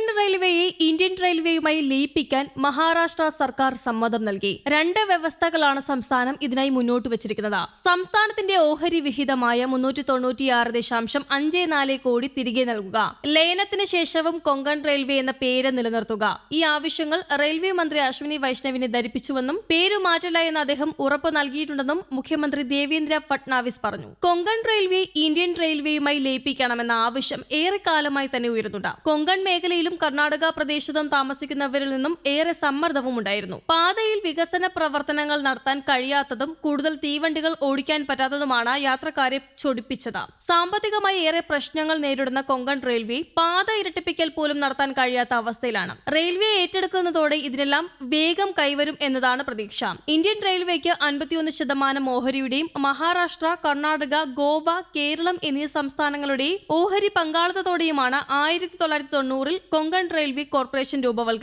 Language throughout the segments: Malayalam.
കൊങ്കൺ റെയിൽവേയെ റെയിൽവേയുമായി ലയിപ്പിക്കാൻ മഹാരാഷ്ട്ര സർക്കാർ സമ്മതം നൽകി. രണ്ട് വ്യവസ്ഥകളാണ് സംസ്ഥാനം ഇതിനായി മുന്നോട്ട് വച്ചിരിക്കുന്നത്. സംസ്ഥാനത്തിന്റെ ഓഹരി വിഹിതമായ മുന്നൂറ്റി തൊണ്ണൂറ്റിയാറ് ദശാംശം അഞ്ച് നാല് കോടി തിരികെ നൽകുക. ലയനത്തിന് ശേഷവും കൊങ്കൺ റെയിൽവേ എന്ന പേര് നിലനിർത്തുക. ഈ ആവശ്യങ്ങൾ റെയിൽവേ മന്ത്രി അശ്വിനി വൈഷ്ണവിനെ ധരിപ്പിച്ചുവെന്നും പേരു മാറ്റില്ല എന്ന് അദ്ദേഹം ഉറപ്പ് നൽകിയിട്ടുണ്ടെന്നും മുഖ്യമന്ത്രി ദേവേന്ദ്ര ഫട്നാവിസ് പറഞ്ഞു. കൊങ്കൺ റെയിൽവേ ഇന്ത്യൻ റെയിൽവേയുമായി ലയിപ്പിക്കണമെന്ന ആവശ്യം ഏറെക്കാലമായി തന്നെ ഉയരുന്നുണ്ട്. കൊങ്കൺ മേഖലയിലും കർണാടക പ്രദേശത്തും താമസിക്കുന്നവരിൽ നിന്നും ഏറെ സമ്മർദ്ദവും ഉണ്ടായിരുന്നു. പാതയിൽ വികസന പ്രവർത്തനങ്ങൾ നടത്താൻ കഴിയാത്തതും കൂടുതൽ തീവണ്ടികൾ ഓടിക്കാൻ പറ്റാത്തതുമാണ് യാത്രക്കാരെ ചൊടിപ്പിച്ചത്. സാമ്പത്തികമായി ഏറെ പ്രശ്നങ്ങൾ നേരിടുന്ന കൊങ്കൺ റെയിൽവേ പാത ഇരട്ടിപ്പിക്കൽ പോലും നടത്താൻ കഴിയാത്ത അവസ്ഥയിലാണ്. റെയിൽവേ ഏറ്റെടുക്കുന്നതോടെ ഇതിനെല്ലാം വേഗം കൈവരും എന്നതാണ് പ്രതീക്ഷ. ഇന്ത്യൻ റെയിൽവേക്ക് അൻപത്തിയൊന്ന് ശതമാനം ഓഹരിയുടെയും മഹാരാഷ്ട്ര കർണാടക ഗോവ കേരളം എന്നീ സംസ്ഥാനങ്ങളുടെ ഓഹരി പങ്കാളിത്തത്തോടെയുമാണ് ആയിരത്തി തൊള്ളായിരത്തി തൊണ്ണൂറിൽ കൊങ്കൺ റെയിൽവേ കോർപ്പറേഷൻ രൂപവൽക്കരിച്ചത്.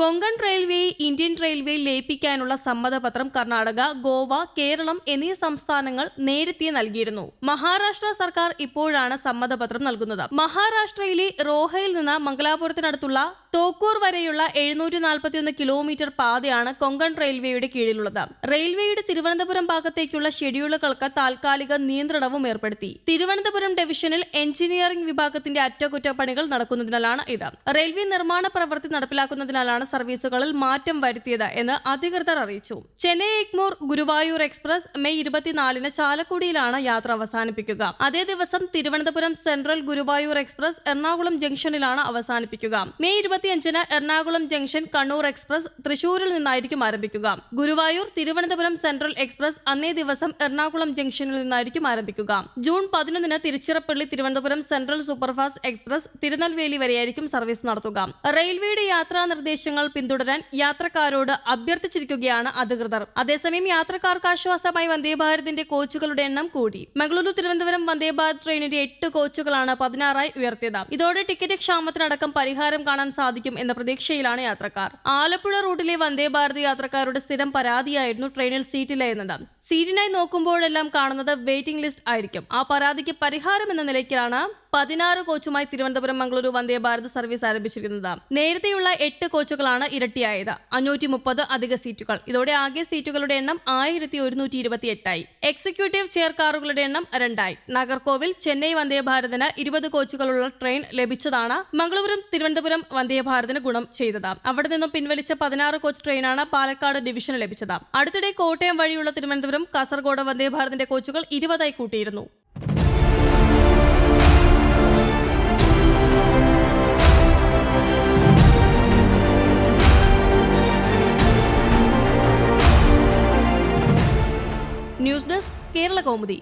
കൊങ്കൺ റെയിൽവേയെ ഇന്ത്യൻ റെയിൽവേയിൽ ലയിപ്പിക്കാനുള്ള സമ്മതപത്രം കർണാടക ഗോവ കേരളം എന്നീ സംസ്ഥാനങ്ങൾ നേരത്തെ നൽകിയിരുന്നു. മഹാരാഷ്ട്ര സർക്കാർ ഇപ്പോഴാണ് സമ്മതപത്രം നൽകുന്നത്. മഹാരാഷ്ട്രയിലെ റോഹയിൽ നിന്ന് മംഗലാപുരത്തിനടുത്തുള്ള തോക്കൂർ വരെയുള്ള എഴുന്നൂറ്റി നാൽപ്പത്തിയൊന്ന് കിലോമീറ്റർ പാതയാണ് കൊങ്കൺ റെയിൽവേയുടെ കീഴിലുള്ളത്. റെയിൽവേയുടെ തിരുവനന്തപുരം ഭാഗത്തേക്കുള്ള ഷെഡ്യൂളുകൾക്ക് താൽക്കാലിക നിയന്ത്രണവും ഏർപ്പെടുത്തി. തിരുവനന്തപുരം ഡിവിഷനിൽ എഞ്ചിനീയറിംഗ് വിഭാഗത്തിന്റെ അറ്റകുറ്റപ്പണികൾ നടക്കുന്നതിനാലാണ് ഇത്. റെയിൽവേ നിർമ്മാണ പ്രവൃത്തി നടപ്പിലാക്കുന്നതിനാലാണ് സർവീസുകളിൽ മാറ്റം വരുത്തിയത് എന്ന് അധികൃതർ അറിയിച്ചു. ചെന്നൈ എഗ്മോർ ഗുരുവായൂർ എക്സ്പ്രസ് മെയ് ഇരുപത്തിനാലിന് ചാലക്കുടിയിലാണ് യാത്ര അവസാനിപ്പിക്കുക. അതേ ദിവസം തിരുവനന്തപുരം സെൻട്രൽ ഗുരുവായൂർ എക്സ്പ്രസ് എറണാകുളം ജംഗ്ഷനിലാണ് അവസാനിപ്പിക്കുക. മെയ് ഇരുപത്തിയഞ്ചിന് എറണാകുളം ജംഗ്ഷൻ കണ്ണൂർ എക്സ്പ്രസ് തൃശൂരിൽ നിന്നായിരിക്കും ആരംഭിക്കുക. ഗുരുവായൂർ തിരുവനന്തപുരം സെൻട്രൽ എക്സ്പ്രസ് അന്നേ ദിവസം എറണാകുളം ജംഗ്ഷനിൽ നിന്നായിരിക്കും ആരംഭിക്കുക. ജൂൺ പതിനൊന്നിന് Tiruchirappalli Thiruvananthapuram central superfast express Tirunelveli വരെയായിരിക്കും service നടത്തുക. റെയിൽവേയുടെ യാത്രാ നിർദ്ദേശങ്ങൾ പിന്തുടരാൻ യാത്രക്കാരോട് അഭ്യർത്ഥിച്ചിരിക്കുകയാണ് അധികൃതർ. അതേസമയം യാത്രക്കാർക്ക് ആശ്വാസമായി വന്ദേഭാരതിന്റെ കോച്ചുകളുടെ എണ്ണം കൂടി. മംഗളൂരു തിരുവനന്തപുരം വന്ദേഭാരത് ട്രെയിനിന്റെ എട്ട് കോച്ചുകളാണ് പതിനാറായി ഉയർത്തിയത്. ഇതോടെ ടിക്കറ്റ് ക്ഷാമത്തിനടക്കം പരിഹാരം കാണാൻ സാധിക്കും എന്ന പ്രതീക്ഷയിലാണ് യാത്രക്കാർ. ആലപ്പുഴ റൂട്ടിലെ വന്ദേഭാരത് യാത്രക്കാരുടെ സ്ഥിരം പരാതിയായിരുന്നു ട്രെയിനിൽ സീറ്റില്ല എന്നത് സീറ്റിനായി നോക്കുമ്പോഴെല്ലാം കാണുന്നത് വെയിറ്റിംഗ് ലിസ്റ്റ് ആയിരിക്കും. ആ പരാതിക്ക് പരിഹാരം എന്ന നിലയ്ക്കാണ് പതിനാറ് കോച്ചുമായി തിരുവനന്തപുരം മംഗളൂരു വന്ദേ ഭാരത് സർവീസ് ആരംഭിച്ചിരിക്കുന്നത്. നേരത്തെയുള്ള എട്ട് കോച്ചുകളാണ് ഇരട്ടിയായത്. അഞ്ഞൂറ്റി മുപ്പത് അധിക സീറ്റുകൾ. ഇതോടെ ആകെ സീറ്റുകളുടെ എണ്ണം ആയിരത്തി ഒരുന്നൂറ്റി ഇരുപത്തി എട്ടായി എക്സിക്യൂട്ടീവ് ചെയർ കാറുകളുടെ എണ്ണം രണ്ടായി. നഗർകോവിൽ ചെന്നൈ വന്ദേ ഭാരതിന് ഇരുപത് കോച്ചുകളുള്ള ട്രെയിൻ ലഭിച്ചതാണ് മംഗളൂരും തിരുവനന്തപുരം വന്ദേ ഭാരതിന് ഗുണം ചെയ്തത്. അവിടെ നിന്നും പിൻവലിച്ച പതിനാറ് കോച്ച് ട്രെയിനാണ് പാലക്കാട് ഡിവിഷന് ലഭിച്ചത്. അടുത്തിടെ കോട്ടയം വഴിയുള്ള തിരുവനന്തപുരം കാസർഗോഡ് വന്ദേ ഭാരതിന്റെ കോച്ചുകൾ ഇരുപതായി കൂട്ടിയിരുന്നു. കേരള കൗമുദി.